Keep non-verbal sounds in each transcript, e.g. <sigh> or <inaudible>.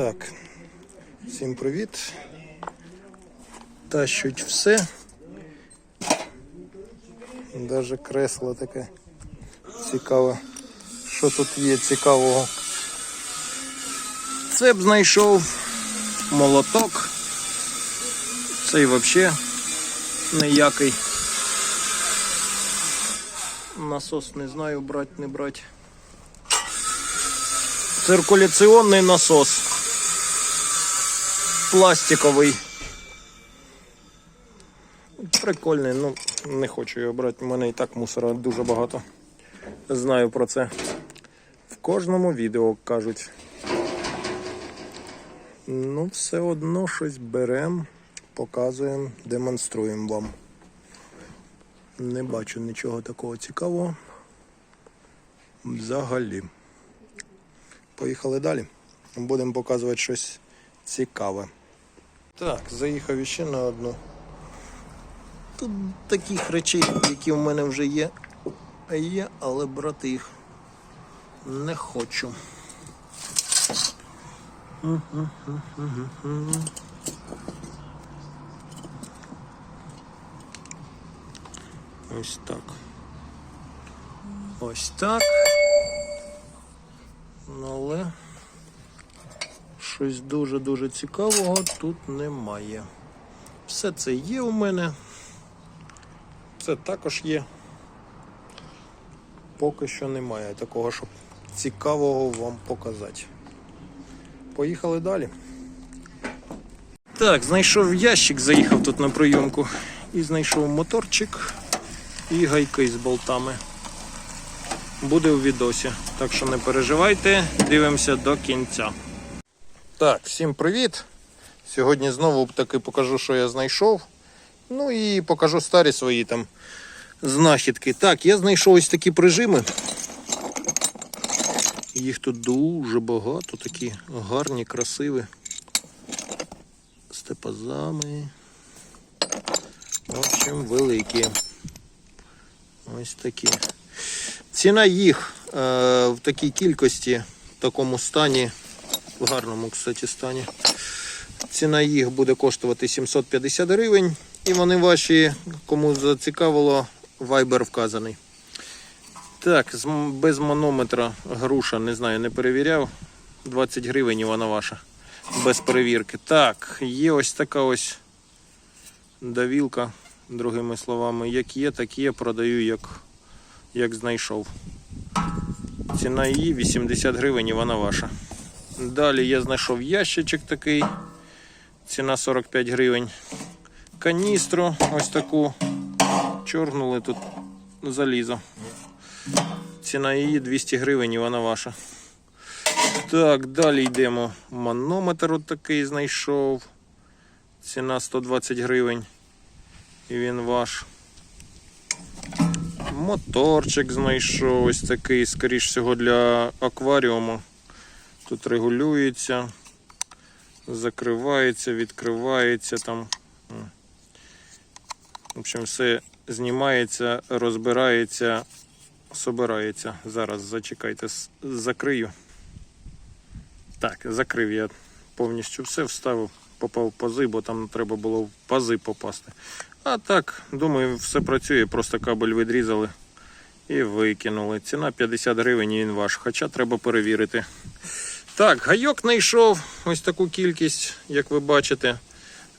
Так, всім привіт. Тащуть все. Даже кресло таке цікаве. Що тут є цікавого? Цеп знайшов, молоток. Цей взагалі ніякий. Насос не знаю, брать, не брать. Циркуляційний насос. Пластиковий. Прикольний, ну не хочу його брати. У мене і так мусора дуже багато. Знаю про це. В кожному відео кажуть. Ну, все одно щось беремо, показуємо, демонструємо вам. Не бачу нічого такого цікавого. Взагалі. Поїхали далі. Будемо показувати щось цікаве. Так, заїхав іще на одну. Тут таких речей, які в мене вже є, є, але брати їх не хочу. Ось так. Ось так. Щось дуже-дуже цікавого тут немає. Все це є у мене. Це також є. Поки що немає такого, щоб цікавого вам показати. Поїхали далі. Так, знайшов ящик, заїхав тут на прийомку і знайшов моторчик і гайки з болтами. Буде у відосі. Так що не переживайте, дивимося до кінця. Так, всім привіт! Сьогодні знову таки покажу, що я знайшов. Ну і покажу старі свої там знахідки. Так, я знайшов ось такі прижими. Їх тут дуже багато, такі гарні, красиві. З тепазами. В общем, великі. Ось такі. Ціна їх е, в такій кількості, в такому стані, в гарному, кстати, стані. Ціна їх буде коштувати 750 гривень. І вони ваші, кому зацікавило, вайбер вказаний. Так, без манометра груша, не знаю, не перевіряв. 20 гривень і вона ваша. Без перевірки. Так, є ось така ось давілка, другими словами. Як є, так є, продаю, як, як знайшов. Ціна її 80 гривень і вона ваша. Далі я знайшов ящичок такий. Ціна 45 гривень. Каністру ось таку. Чоргнули тут залізо. Ціна її 200 гривень і вона ваша. Так, далі йдемо. Манометр от такий знайшов. Ціна 120 гривень. І він ваш. Моторчик знайшов ось такий, скоріш всього, для акваріуму. Тут регулюється, закривається, відкривається там. В общем, все знімається, розбирається, собирається. Зараз зачекайте, закрию. Так, закрив я повністю все, вставив, попав в пази, бо там треба було в пази попасти. А так, думаю, все працює, просто кабель відрізали і викинули. Ціна 50 гривень і він ваш, хоча треба перевірити. Так, гайок знайшов ось таку кількість, як ви бачите.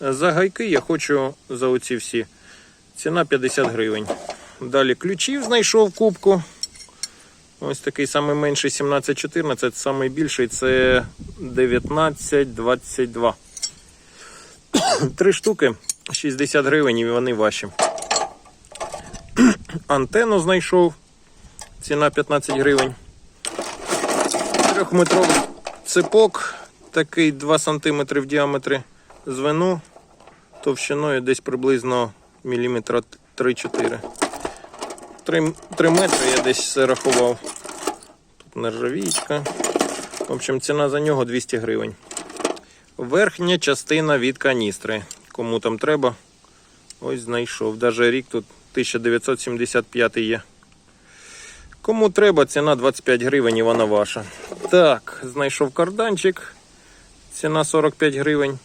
За гайки я хочу за оці всі. Ціна 50 гривень. Далі ключів знайшов кубку. Ось такий самий менший 1714, самий більший це 1922. <coughs> Три штуки 60 гривень і вони ваші. <coughs> Антенну знайшов. Ціна 15 гривень. Трьохметровий ципок, такий 2 см в діаметрі звену, товщиною десь приблизно міліметра 3-4. 3, 3 метри я десь все рахував. Тут нержавійка. В общем, ціна за нього 200 гривень. Верхня частина від каністри. Кому там треба, ось знайшов. Даже рік тут 1975 є. Кому треба, ціна 25 гривень і вона ваша. Так, знайшов карданчик. Ціна 45 гривень.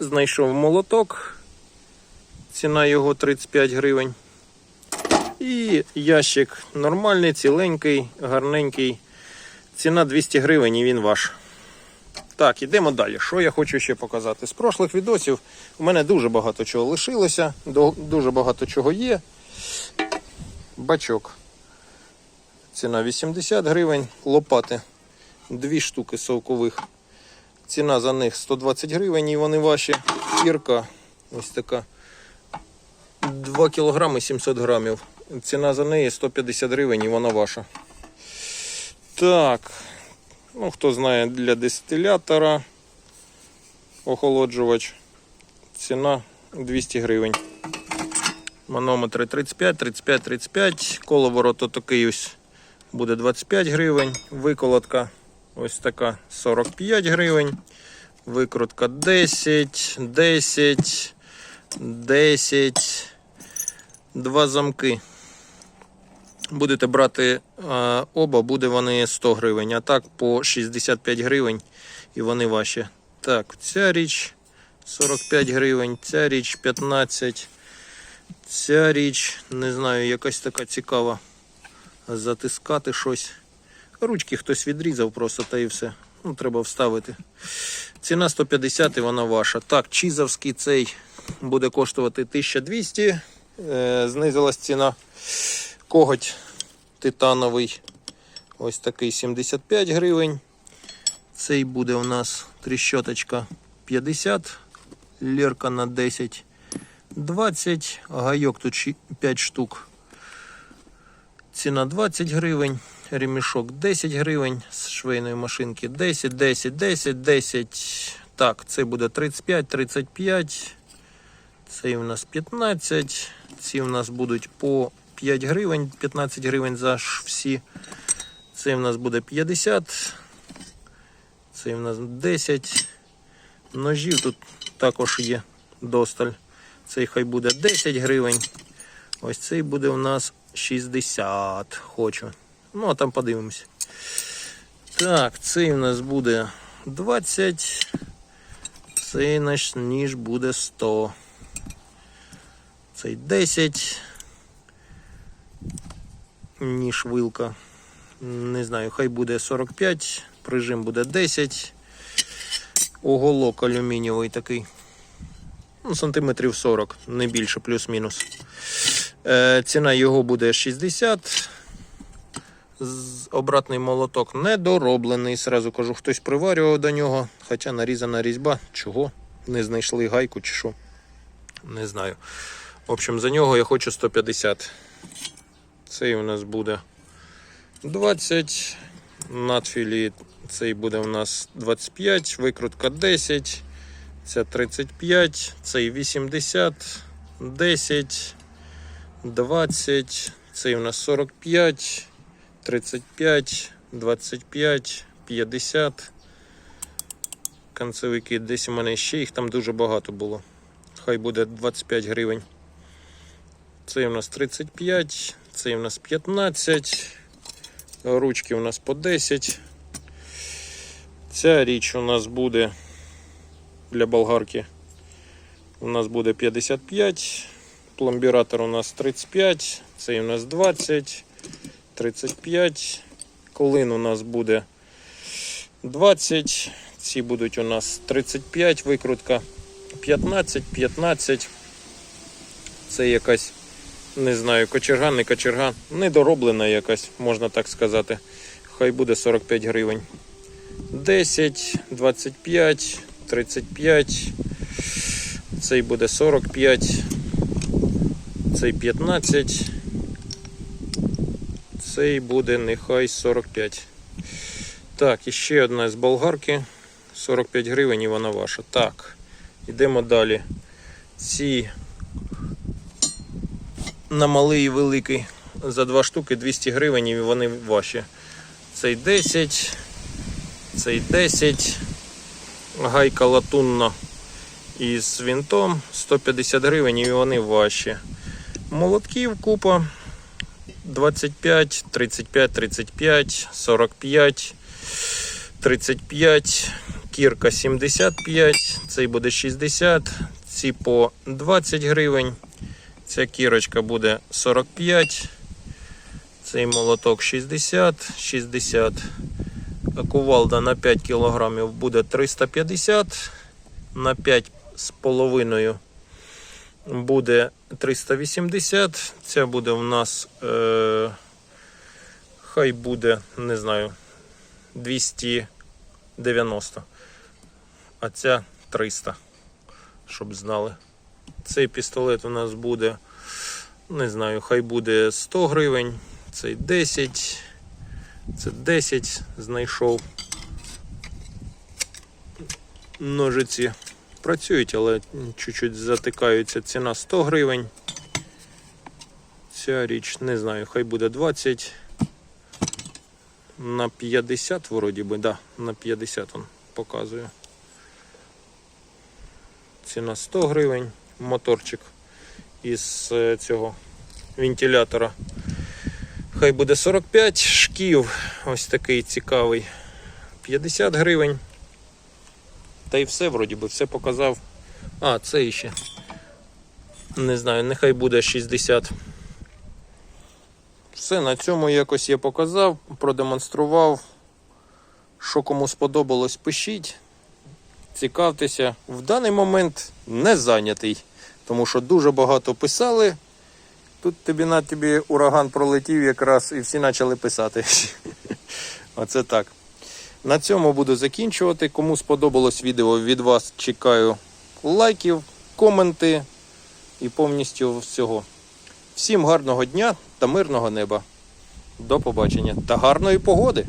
Знайшов молоток. Ціна його 35 гривень. І ящик нормальний, ціленький, гарненький. Ціна 200 гривень і він ваш. Так, ідемо далі. Що я хочу ще показати? З прошлих відосів у мене дуже багато чого лишилося, дуже багато чого є. Бачок. Ціна 80 гривень. Лопати. Дві штуки совкових. Ціна за них 120 гривень і вони ваші. Кірка. Ось така. 2 кілограми 700 грамів. Ціна за неї 150 гривень і вона ваша. Так. Ну, хто знає, для дистилятора охолоджувач. Ціна 200 гривень. Манометри 35, 35, 35. Коловорот отакий ось буде 25 гривень. Виколотка ось така 45 гривень. Викрутка 10, 10, 10. Два замки. Будете брати е, оба, буде вони 100 гривень, а так по 65 гривень і вони ваші. Так, ця річ 45 гривень, ця річ 15. Ця річ, не знаю, якась така цікава. Затискати щось. Ручки хтось відрізав просто та і все. Ну, треба вставити. Ціна 150 і вона ваша. Так, чізовський цей буде коштувати 1200. Е, знизилась ціна. Коготь титановий. Ось такий 75 гривень. Цей буде у нас тріщоточка 50, лірка на 10, 20, гайок тут 5 штук. Ціна 20 гривень, ремішок 10 гривень з швейної машинки 10, 10, 10, 10. Так, це буде 35, 35. Цей у нас 15. Ці у нас будуть по 5 гривень, 15 гривень за всі. Цей у нас буде 50. Цей у нас 10. Ножів тут також є досталь. Цей хай буде 10 гривень. Ось цей буде у нас 60. Хочу. Ну, а там подивимось. Так, цей у нас буде 20. Цей наш ніж буде 100. Цей 10. Ніж вилка. Не знаю, хай буде 45, прижим буде 10. Оголок алюмінієвий такий. Ну, сантиметрів 40, не більше, плюс-мінус. Е, ціна його буде 60. Обратний молоток недороблений. Сразу кажу, хтось приварював до нього, хоча нарізана різьба. Чого? Не знайшли гайку чи що. Не знаю. В общем, за нього я хочу 150. Цей у нас буде 20. Надфілі цей буде у нас 25, викрутка 10, це 35, цей 80, 10, 20, цей у нас 45, 35, 25, 50. Концевики десь у мене ще їх там дуже багато було. Хай буде 25 гривень. Цей у нас 35, цей у нас 15. Ручки у нас по 10. Ця річ у нас буде для болгарки. У нас буде 55. Пломбіратор у нас 35. Цей у нас 20, 35. Колин у нас буде 20. Ці будуть у нас 35, викрутка 15, 15. Це якась не знаю, кочерга, не кочерга, недороблена якась, можна так сказати. Хай буде 45 гривень. 10, 25, 35. Цей буде 45. Цей 15. Цей буде нехай 45. Так, і ще одна з болгарки. 45 гривень і вона ваша. Так, йдемо далі. Ці на малий і великий за два штуки 200 гривень і вони ваші. Цей 10, цей 10, гайка латунна із вінтом 150 гривень і вони ваші. Молотків купа 25, 35, 35, 45. 35, кірка 75, цей буде 60, ці по 20 гривень. Ця кірочка буде 45, цей молоток 60, 60. Кувалда на 5 кг буде 350, на 5 з половиною буде 380. Ця буде у нас, е, хай буде, не знаю, 290. А ця 300, щоб знали. Цей пістолет у нас буде, не знаю, хай буде 100 гривень, цей 10, це 10 знайшов. Ножиці працюють, але чуть-чуть затикаються. Ціна 100 гривень. Ця річ, не знаю, хай буде 20. На 50 вроді би, да, на 50 он показує. Ціна 100 гривень. Моторчик із е, цього вентилятора. Хай буде 45 шків. Ось такий цікавий. 50 гривень. Та й все, вроді би, все показав. А, це іще. Не знаю, нехай буде 60. Все, на цьому якось я показав, продемонстрував. Що кому сподобалось, пишіть. Цікавтеся. В даний момент не зайнятий, тому що дуже багато писали. Тут тобі на тобі ураган пролетів якраз і всі почали писати. <laughs> Оце так. На цьому буду закінчувати. Кому сподобалось відео від вас, чекаю лайків, коменти і повністю всього. Всім гарного дня та мирного неба. До побачення та гарної погоди!